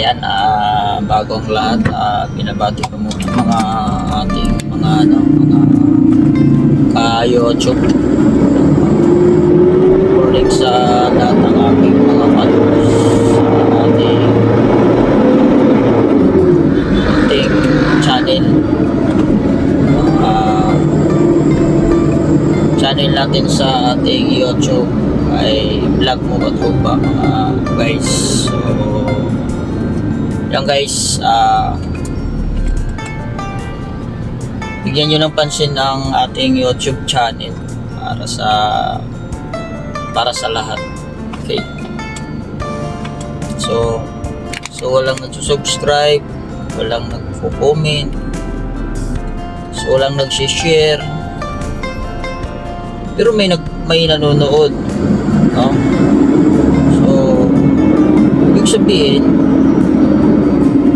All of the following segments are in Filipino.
Yan, ah, bago ang lahat, ah, binabati ko muna mga ating mga ano, mga ka-YouTube. Morning sa lahat ng aking mga followers sa ating ating channel. Ah, channel natin sa ating YouTube ay vlog mo ba ba mga guys. So, yan guys, ah bigyan nyo ng pansin ang ating YouTube channel para sa para sa lahat. Okay. So, so walang nagsusubscribe, walang nagko-comment, so walang nag-share, pero may nag may nanonood, no? So, ibig sabihin,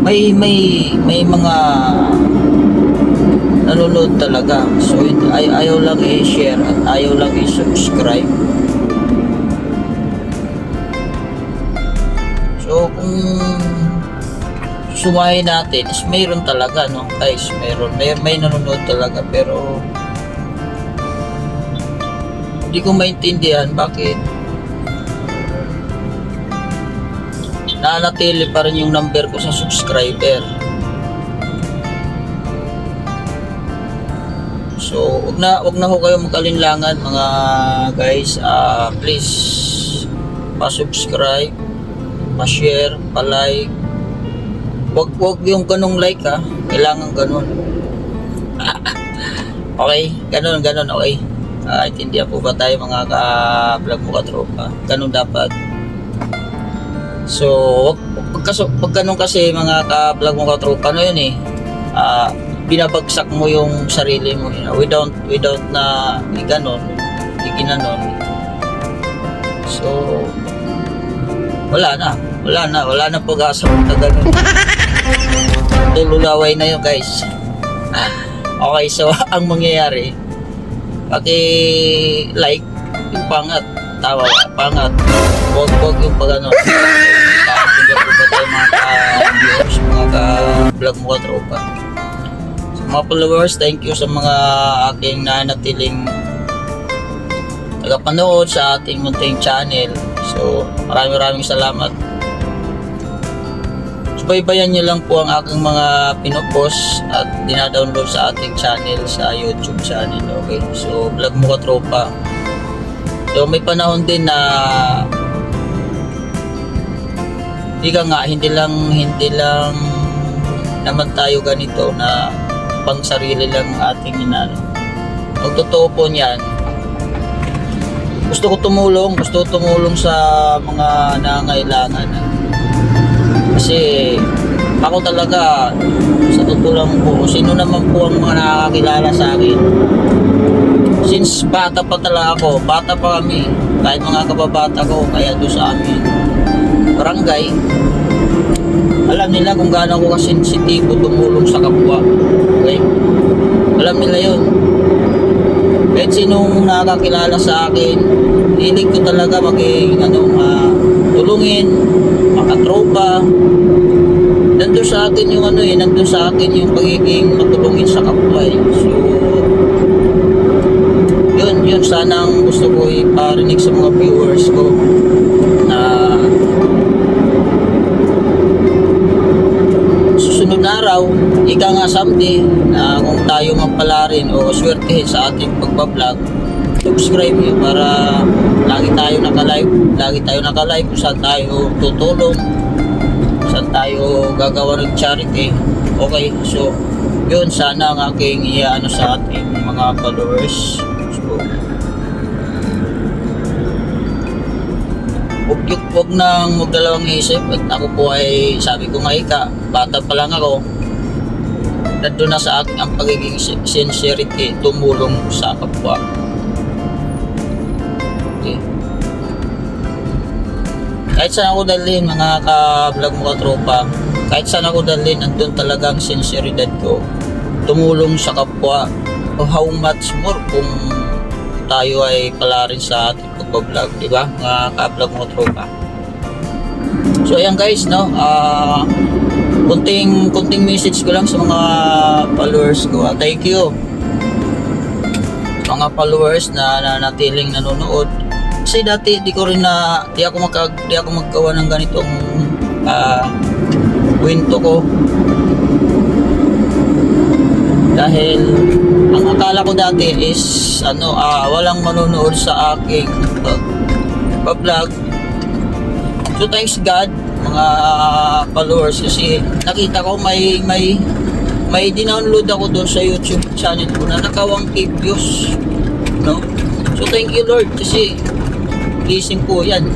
may may may mga nanonood talaga. So, hindi- ay, ayaw lang i-share at ayaw lang i-subscribe. So, kung sumahin natin, is mayroon talaga, no? Guys, mayroon. May, may nanonood talaga, pero hindi ko maintindihan bakit nanatili pa rin yung number ko sa subscriber. So, wag na wag na ho kayo mag-alinlangan mga guys. Ah, please pa-subscribe, pa-share, pa-like. Wag wag yung ganung like ha. Kailangan ganun. okay, ganun ganun okay. Ah, intindihan po ba tayo mga ka-vlog mo ka-tropa? Ganun dapat. So, wag, pag, ganun kasi mga ka-vlog mo ka-tropa, ano yun eh, ah, binabagsak mo yung sarili mo. You know, we don't, we don't na eh, ganun, eh, ginanon. So, wala na. Wala na. Wala na pag-asa na ganun. Tululaway na yun guys. Okay, so ang mangyayari, paki like yung pangat tawa pangat wag mo ka-tropa so mga followers thank you sa mga aking nanatiling tagapanood sa ating munting channel. So maraming maraming salamat. Subaybayan nyo lang po ang aking mga pinopost at dinadownload sa ating channel sa YouTube channel okay? So vlog mo ka tropa so may panahon din na hindi ka nga hindi lang hindi lang naman tayo ganito na pang sarili lang ating inano ang totoo po niyan gusto ko tumulong gusto ko tumulong sa mga nangailangan kasi ako talaga sa totoo lang po sino naman po ang mga nakakakilala sa akin? Since bata pa talaga ako bata pa kami kahit mga kababata ko kaya doon sa amin. Barangay alam nila kung gaano ako kasensitibo tumulong sa kapwa. Okay? Alam nila yun. Kahit sinong nakakilala sa akin hilig ko talaga maging ano, uh, tulungin makatropa. Nandun sa akin yung ano eh nandun sa akin yung pagiging matulungin sa kapwa eh. So yun yun sana ang gusto ko iparinig sa mga viewers ko na susunod na araw, ika nga someday na kung tayo man pala rin o swertehin sa ating pagbablog, subscribe nyo para lagi tayo naka-live, lagi tayo naka-live kung saan tayo tutulong, saan tayo gagawa ng charity. Okay, so yun sana ang aking iaano sa ating mga followers. So, Huwag, huwag nang magdalawang isip. At ako po ay sabi ko nga ika, bata pa lang ako. Nandun na sa akin ang pagiging sin- sincerity tumulong sa kapwa. Okay. kahit saan ako dalhin mga ka-vlog mo ka-tropa kahit saan ako dalhin nandun talaga ang sinceridad ko. Tumulong sa kapwa. How much more kung tayo ay pala rin sa ating pagbablog, di ba? Mga ka-vlog mo tropa. So ayan guys, no? Ah, kunting kunting message ko lang sa mga followers ko. Ah, thank you. Mga followers na nanatiling nanonood. Kasi dati di ko rin na di ako magka, di ako maggawa ng ganitong ah kwento ko. Dahil ang akala ko dati is ano ah walang manonood sa aking pag vlog So thanks God mga followers. Kasi nakita ko may may may dinownload ako doon sa YouTube channel ko na naka 1k views no? So thank you Lord. Kasi blessing po yan.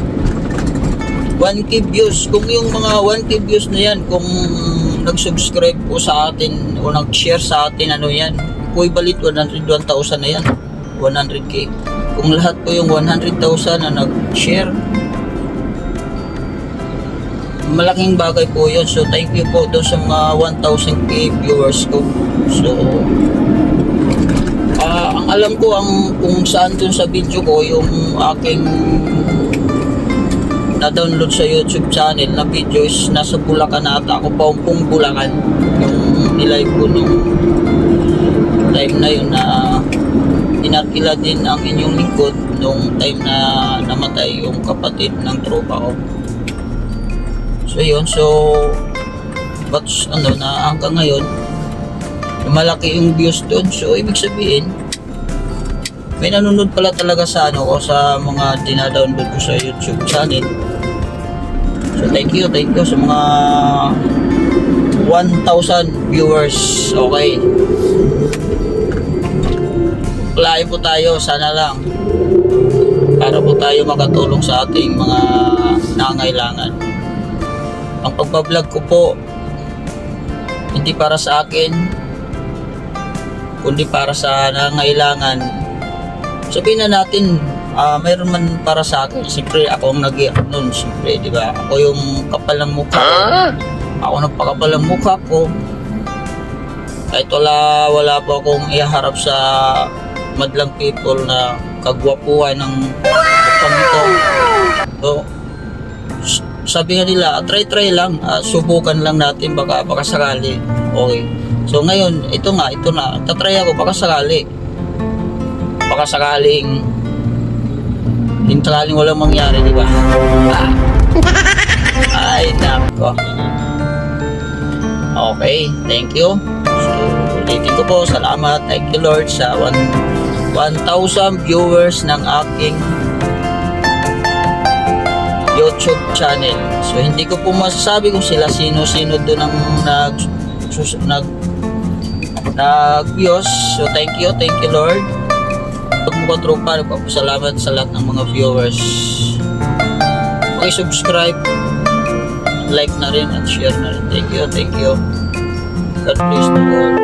1k views. Kung yung mga 1k views na yan kung nag-subscribe po sa atin o nag-share sa atin ano yan equivalent 101,000 na yan 100k kung lahat po yung 100,000 na nag-share malaking bagay po yun. So, thank you po doon sa mga 1,000k viewers ko. So, ah ang alam ko ang kung saan doon sa video ko yung aking na-download sa YouTube channel na video is nasa Bulacan ata ako paumpong Bulacan yung nilive ko nung time na yun na inarkila din ang inyong lingkod nung time na namatay yung kapatid ng tropa ko. So yun, so but ano na hanggang ngayon malaki yung views doon. So ibig sabihin may nanonood pala talaga sa ano ko sa mga dinadownload ko sa YouTube channel. So thank you, thank you sa mga 1,000 viewers. Okay. Lain po tayo, sana lang. Para po tayo makatulong sa ating mga nangailangan. Ang pagbablog ko po, hindi para sa akin, kundi para sa nangailangan. Sabihin na natin, ah mayroon man para sa akin. Siyempre, ako ang nag nun. Siyempre, di ba? Ako yung kapal ng mukha ko. Ako nagpakapal ng mukha ko. Kahit wala, wala po akong iharap sa madlang people na kagwapuhan ng mukhang ito. So, sabi nga nila, ah, try-try lang, ah, subukan lang natin, baka, baka sakali. Okay. So ngayon, ito nga, ito na, tatry ako, baka sakali. Baka sakaling, hindi sakaling walang mangyari, di ba? Ah. Ay, nako. Okay, thank you. So, ulitin ko po, salamat. Thank you Lord sa one- 1,000 viewers ng aking YouTube channel. So hindi ko po masasabi kung sila sino-sino doon ang nag nag nag views. So thank you, thank you Lord. Mo tropa, nagpapasalamat sa lahat ng mga viewers. Paki-subscribe, like na rin at share na rin. Thank you, thank you. God bless the world.